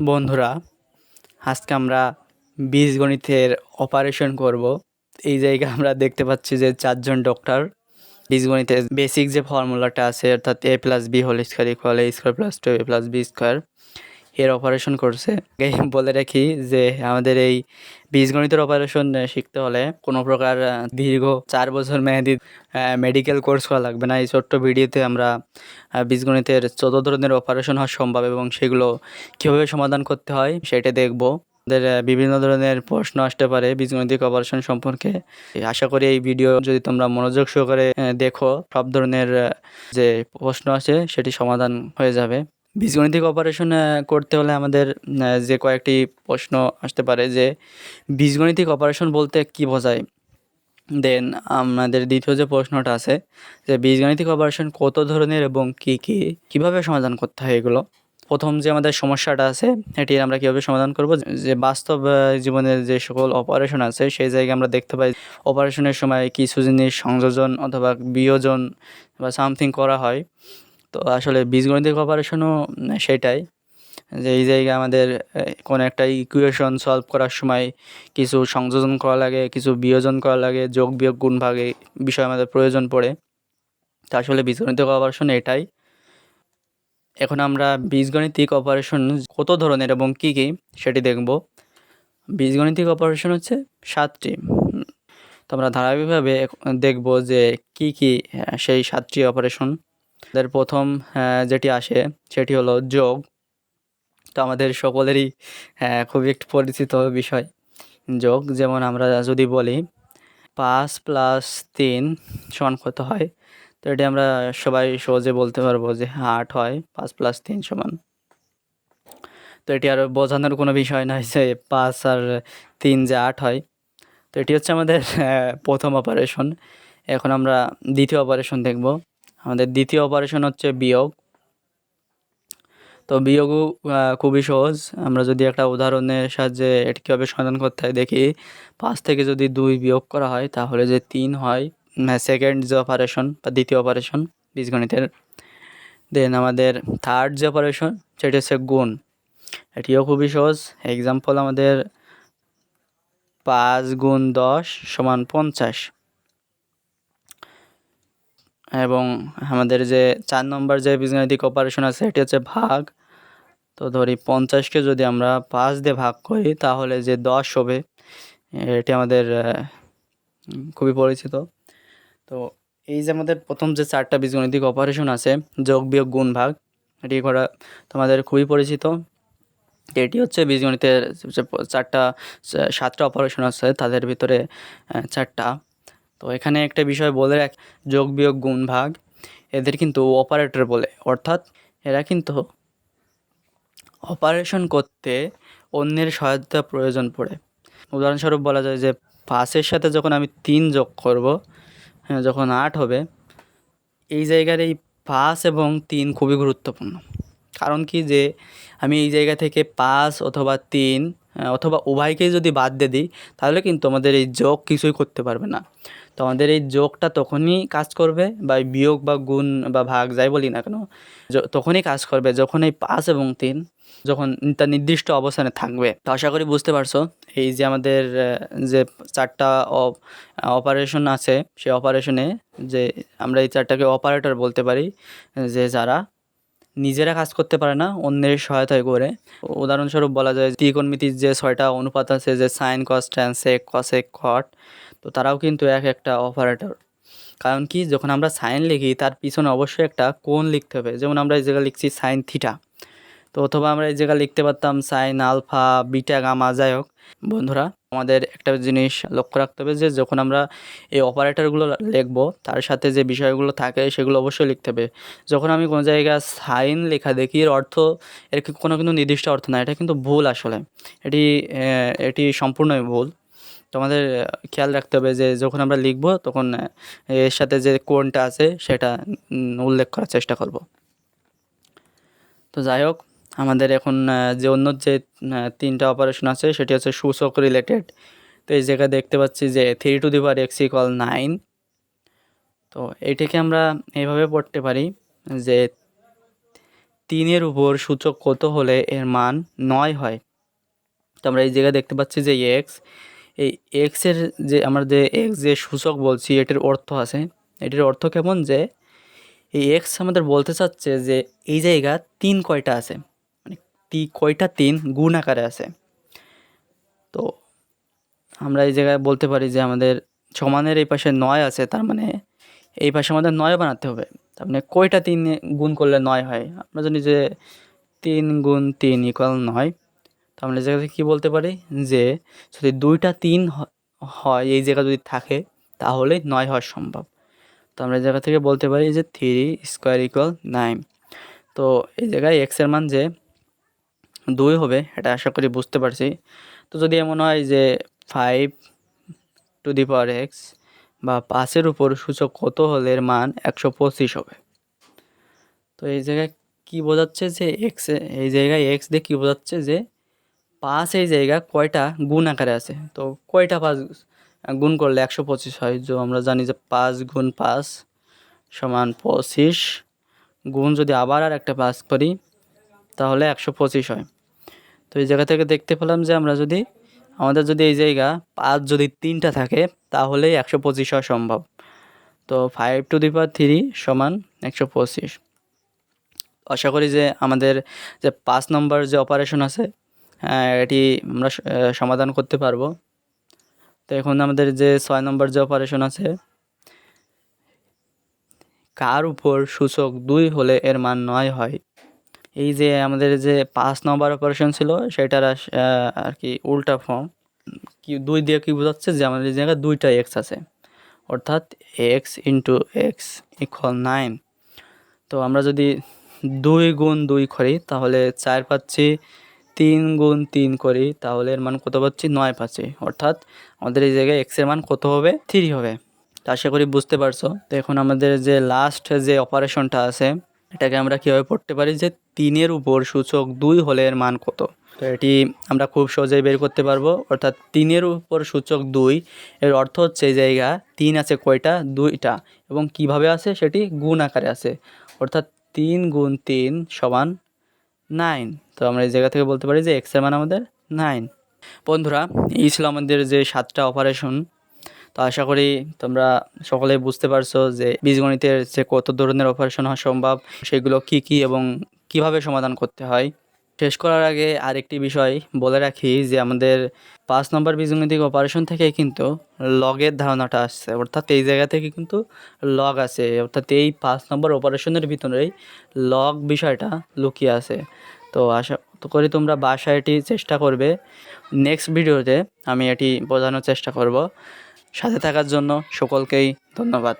বন্ধুরা, আজকে আমরা বীজগণিতের অপারেশন করব। এই জায়গায় আমরা দেখতে পাচ্ছি যে চারজন ডক্টর বীজগণিতের বেসিক যে ফর্মুলাটা আছে, অর্থাৎ a plus b whole square equal a square plus two a plus b square এর অপারেশন করছে। বলে রাখি যে আমাদের এই বীজগণিতের অপারেশন শিখতে হলে কোনো প্রকার দীর্ঘ চার বছর মেয়াদি মেডিকেল কোর্স করা লাগবে না। এই ছোট্ট ভিডিওতে আমরা বীজগণিতের চোদ্দ ধরনের অপারেশন হওয়া সম্ভব এবং সেগুলো কীভাবে সমাধান করতে হয় সেটা দেখব। আমাদের বিভিন্ন ধরনের প্রশ্ন আসতে পারে বীজগণিতিক অপারেশন সম্পর্কে। আশা করি এই ভিডিও যদি তোমরা মনোযোগ সহকারে দেখো, সব ধরনের যে প্রশ্ন আছে সেটি সমাধান হয়ে যাবে। বীজগণিতিক অপারেশন করতে হলে আমাদের যে কয়েকটি প্রশ্ন আসতে পারে যে বীজগণিতিক অপারেশন বলতে কি বোঝায়? দেন আমাদের দ্বিতীয় যে প্রশ্নটা আছে যে বীজগণিতিক অপারেশন কত ধরনের এবং কি কি, কীভাবে সমাধান করতে হয় এগুলো? প্রথম যে আমাদের সমস্যাটা আছে, এটি আমরা কীভাবে সমাধান করব? যে বাস্তব জীবনের যে সকল অপারেশন আছে, সেই জায়গায় আমরা দেখতে পাই অপারেশনের সময় কিছু জিনিস সংযোজন অথবা বিয়োজন বা সামথিং করা হয়। তো আসলে বীজগণিতিক অপারেশনও সেটাই। যে এই জায়গায় আমাদের কোনো একটা ইকুয়েশন সলভ করার সময় কিছু সংযোজন করা লাগে, কিছু বিয়োজন করা লাগে, যোগ, বিয়োগ, গুণ ভাগে বিষয় আমাদের প্রয়োজন পড়ে। তা আসলে বীজগণিতিক অপারেশন এটাই। এখন আমরা বীজগণিতিক অপারেশন কত ধরনের এবং কী কী, সেটি দেখব। বীজগণিতিক অপারেশন হচ্ছে সাতটি। তো আমরা ধারাবাহিকভাবে দেখব যে কি কি সেই সাতটি অপারেশন তাদের প্রথম যেটি আসে সেটি হলো যোগ। তো আমাদের সকলেরই খুবই একটি পরিচিত বিষয় যোগ। যেমন আমরা যদি বলি, পাঁচ প্লাস তিন সমান কত হয়? তো এটি আমরা সবাই সহজে বলতে পারব যে আট হয়, পাঁচ প্লাস তিন সমান। তো এটি আর বোঝানোর কোনো বিষয় নয় যে পাঁচ আর তিন যে আট হয়। তো এটি হচ্ছে আমাদের প্রথম অপারেশন এখন আমরা দ্বিতীয় অপারেশন দেখব। আমাদের দ্বিতীয় অপারেশন হচ্ছে বিয়োগ। তো বিয়োগও খুবই সহজ। আমরা যদি একটা উদাহরণের সাহায্যে এটি কীভাবে সমাধান করতে হয়, দেখি পাঁচ থেকে যদি দুই বিয়োগ করা হয়, তাহলে যে তিন হয় সেকেন্ড যে অপারেশন বা দ্বিতীয় অপারেশন বীজগণিতের দেন আমাদের থার্ড যে অপারেশন সেটি হচ্ছে গুণ। এটিও খুবই সহজ। এক্সাম্পল আমাদের পাঁচ গুণ দশ সমান পঞ্চাশ। এবং আমাদের যে চার নম্বর যে বীজগণিতিক অপারেশন আছে এটি হচ্ছে ভাগ। তো ধরি পঞ্চাশকে যদি আমরা পাঁচ দিয়ে ভাগ করি, তাহলে যে দশ হবে, এটি আমাদের খুবই পরিচিত। তো এই যে আমাদের প্রথম যে চারটা বীজগণিতিক অপারেশন আছে, যোগ বিয়োগ গুণ ভাগ, এটি করা তোমাদের খুবই পরিচিত। এটি হচ্ছে বীজগণিতের চারটা, সাতটা অপারেশন আছে, তাদের ভিতরে চারটা। তো এখানে একটা বিষয় বলে রাখ যোগ বিয়োগ গুণ ভাগ। এদের কিন্তু অপারেটর বলে অর্থাৎ এরা কিন্তু অপারেশন করতে অন্যের সহায়তা প্রয়োজন পড়ে। উদাহরণস্বরূপ বলা যায় যে পাঁচের সাথে যখন আমি তিন যোগ করব হ্যাঁ, যখন আট হবে এই জায়গার এই পাঁচ এবং তিন খুবই গুরুত্বপূর্ণ। কারণ কি যে আমি এই জায়গা থেকে পাঁচ অথবা তিন অথবা উভয়কেই যদি বাদ দিয়ে দিই তাহলে কিন্তু আমাদের এই যোগ কিছুই করতে পারবে না। তো আমাদের এই যোগটা তখনই কাজ করবে বা বিয়োগ বা গুণ বা ভাগ যাই বলি না কেন তখনই কাজ করবে যখন এই পাঁচ এবং তিন যখন তার নির্দিষ্ট অবস্থানে থাকবে। তো আশা করি বুঝতে পারছ, এই যে আমাদের যে চারটা অপারেশন আছে, সেই অপারেশনে যে আমরা এই চারটাকে অপারেটর বলতে পারি, যে যারা নিজেরা কাজ করতে পারে না, অন্যের সহায়তায় করে। উদাহরণস্বরূপ বলা যায় ত্রিকোণমিতির যে ছয়টা অনুপাত আছে, যে sine cos tan sec cosec cot তো তারাও কিন্তু এক একটা অপারেটর কারণ কি, যখন আমরা সাইন লিখি, তার পিছনে অবশ্যই একটা কোণ লিখতে হবে। যেমন আমরা এই জায়গায় লিখছি সাইন থিটা তো অথবা আমরা এই জায়গায় লিখতে পারতাম সাইন আলফা বিটা গামা যাই হোক। বন্ধুরা, আমাদের একটা জিনিস লক্ষ্য রাখতে হবে যে, যখন আমরা এই অপারেটরগুলো লিখব, তার সাথে যে বিষয়গুলো থাকে, সেগুলো অবশ্যই লিখতে হবে। যখন আমি কোনো জায়গায় সাইন লেখা দেখি, এর অর্থ, এর কোনো কিন্তু নির্দিষ্ট অর্থ না। এটা কিন্তু ভুল আসলে। এটি এটি সম্পূর্ণই ভুল। তো আমাদের খেয়াল রাখতে হবে যে যখন আমরা লিখব তখন এর সাথে যে কোনটা আছে সেটা উল্লেখ করার চেষ্টা করব। তো যাই হোক, আমাদের এখন যে অন্য যে তিনটা অপারেশন আছে সেটি হচ্ছে সূচক রিলেটেড তো এই জায়গায় দেখতে পাচ্ছি যে three to the power x equal nine তো এটাকে আমরা এইভাবে পড়তে পারি যে তিনের উপর সূচক কত হলে এর মান নয় হয়। তো আমরা এই জায়গায় দেখতে পাচ্ছি যে এক্স এই এক্সের যে আমরা যে এক্স যে সূচক বলছি, এটির অর্থ আছে। এটির অর্থ কেমন যে, এই এক্স আমাদের বলতে চাচ্ছে যে, এই জায়গা তিন কয়টা আছে? মানে তি কয়টা তিন গুণ আকারে আছে? তো আমরা এই জায়গায় বলতে পারি যে, আমাদের সমানের এই পাশে নয় আছে, তার মানে এই পাশে আমাদের নয় বানাতে হবে। তার মানে কয়টা তিন গুণ করলে নয় হয়? আমরা জানি যে তিন গুণ তিন ইকুয়াল নয়। তো আমরা জায়গাতে কী বলতে পারি? যে যদি দুইটা তিন হয়, এই জায়গা যদি থাকে, তাহলে নয় হওয়া সম্ভব। তো আমরা জায়গা থেকে বলতে পারি যে থ্রি স্কোয়ার ইকুয়াল নাইন তো এই জায়গায় এক্সের মান যে দুই হবে, এটা আশা করি বুঝতে পারছি। তো যদি এমন হয় যে five to the power x বা পাঁচের উপর সূচক কত হলে এর মান একশো পঁচিশ হবে? তো এই জায়গায় কী বোঝাচ্ছে যে এক্স এই জায়গায় এক্স দিয়ে কী বোঝাচ্ছে যে পাঁচ এই জায়গা কয়টা গুণ আকারে আছে? তো কয়টা পাঁচ গুণ করলে একশো পঁচিশ হয়? যে আমরা জানি যে পাঁচ গুণ পাঁচ সমান পঁচিশ গুণ যদি আবার আর একটা পাঁচ করি, তাহলে একশো পঁচিশ হয়। তো এই জায়গা থেকে দেখতে পেলাম যে আমরা যদি, আমাদের যদি এই জায়গা পাঁচ যদি তিনটা থাকে, তাহলেই একশো পঁচিশ হওয়া সম্ভব। তো five to the power three সমান একশো পঁচিশ। আশা করি যে আমাদের যে পাঁচ নম্বর যে অপারেশন আছে এটি আমরা সমাধান করতে পারব। তো এখন আমাদের যে ছয় নম্বর যে অপারেশন আছে, কার উপর সূচক দুই হলে এর মান নয় হয়? এই যে আমাদের যে পাঁচ নম্বর অপারেশন ছিল, সেটার আর কি উল্টা ফর্ম কি দুই দিয়ে কি বোঝাচ্ছে যে আমাদের জায়গায় দুইটা এক্স আছে? অর্থাৎ x into x equal nine তো আমরা যদি দুই গুণ দুই করি, তাহলে চার পাচ্ছি তিন গুণ তিন করি, তাহলে এর মান কত পাচ্ছি? নয় পাচ্ছি। অর্থাৎ আমাদের এই জায়গায় এক্সের মান কত হবে? থ্রি হবে। আশা করি বুঝতে পারছ। তো এখন আমাদের যে লাস্ট যে অপারেশনটা আছে, এটাকে আমরা কীভাবে পড়তে পারি? যে তিনের উপর সূচক দুই হলে এর মান কত? তো এটি আমরা খুব সহজেই বের করতে পারব। অর্থাৎ তিনের উপর সূচক দুই, এর অর্থ হচ্ছে এই জায়গা তিন আছে কয়টা? দুইটা। এবং কীভাবে আছে? সেটি গুণ আকারে আছে। অর্থাৎ তিন গুণ তিন সমান নাইন। তো আমরা এই জায়গা থেকে বলতে পারি যে এক্সের মান আমাদের নাইন। বন্ধুরা, এই ছিল আমাদের যে সাতটা অপারেশন তো আশা করি তোমরা সকলে বুঝতে পারছ যে বীজগণিতের যে কত ধরনের অপারেশন হওয়া সম্ভব, সেগুলো কি কি এবং কীভাবে সমাধান করতে হয়। শেষ করার আগে আরেকটি বিষয় বলে রাখি যে আমাদের পাঁচ নম্বর বীজগণিতিক অপারেশন থেকে কিন্তু লগের ধারণাটা আসছে। অর্থাৎ এই জায়গা থেকে কিন্তু লগ আছে অর্থাৎ এই পাঁচ নম্বর অপারেশনের ভিতরেই লগ বিষয়টা লুকিয়ে আছে। তো আশা করি তোমরা বাসায় এটি চেষ্টা করবে। নেক্সট ভিডিওতে আমি এটি বোঝানোর চেষ্টা করব। সাথে থাকার জন্য সকলকেই ধন্যবাদ।